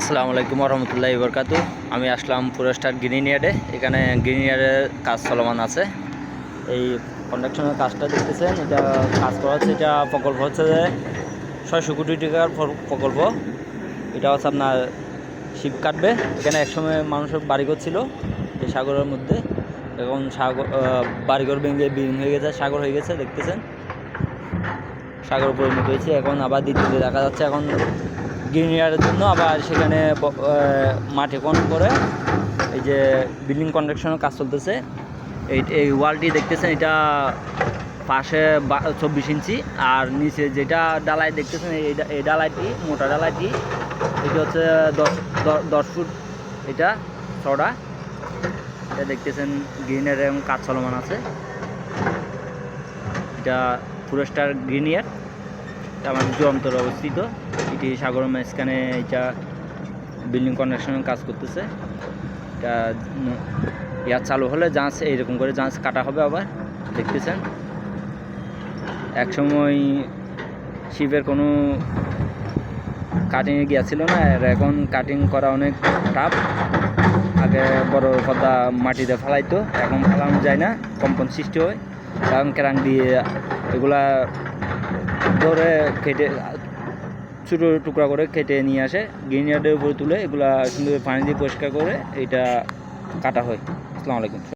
আসসালামু আলাইকুম রহমতুল্লাহ বরকাতু আমি আসলাম ফরেস্টার গ্রিন ইয়ার্ডে এখানে গ্রিন ইয়ার্ডের কাজ চলমান আছে। এই কন্ডাকশনের কাজটা দেখতেছেন, এটা কাজ করা হচ্ছে, এটা প্রকল্প হচ্ছে যে ছয়শো কোটি টাকার প্রকল্প। এটা হচ্ছে আপনার শিব কাটবে। এখানে একসময় মানুষের বাড়িঘর ছিল, এই সাগরের মধ্যে। এখন সাগর বাড়িঘর ভেঙে বিলীন হয়ে গেছে, সাগর হয়ে গেছে, দেখতেছেন। সাগর পরিণত হয়েছে। এখন আবার দ্বিতীয় দেখা যাচ্ছে, এখন গ্রিন ইয়ারের জন্য আবার সেখানে মাটি কোন করে এই যে বিল্ডিং কনস্ট্রাকশনের কাজ চলতেছে। এই এই ওয়ালটি দেখতেছেন, এটা পাশে চব্বিশ ইঞ্চি, আর নিচে যেটা ডালাই দেখতেছেন, এই ডালাইটি, মোটা ডালাইটি, এটা হচ্ছে দশ দশ ফুট, এটা ছটা এটা দেখতেছেন গ্রিনের এবং কাজ চলমান আছে। এটা ফরেস্টার গ্রিন এটা আমাদের অবস্থিত, এটি সাগর মাঝখানে এটা বিল্ডিং কনস্ট্রাকশনের কাজ করতেছে। এটা ইয়ার চালু হলে জাঁচ এইরকম করে জাঁচ কাটা হবে আবার, দেখতেছেন। একসময় শিবের কোনো কাটিংয়ে গিয়েছিল না, আর এখন কাটিং করা অনেক টাফ আগে বড় পদ্মা মাটিতে ফেলাইতো, এখন ফেলানো যায় না, কম্পন সৃষ্টি হয়। কারণ কেরাং দিয়ে এগুলা ধরে কেটে, ছোটো টুকরা করে কেটে নিয়ে আসে গ্রিনিয়ারের উপরে তুলে এগুলা সুন্দর পানি দিয়ে পরিষ্কার করে এটা কাটা হয়। আসসালামু আলাইকুম।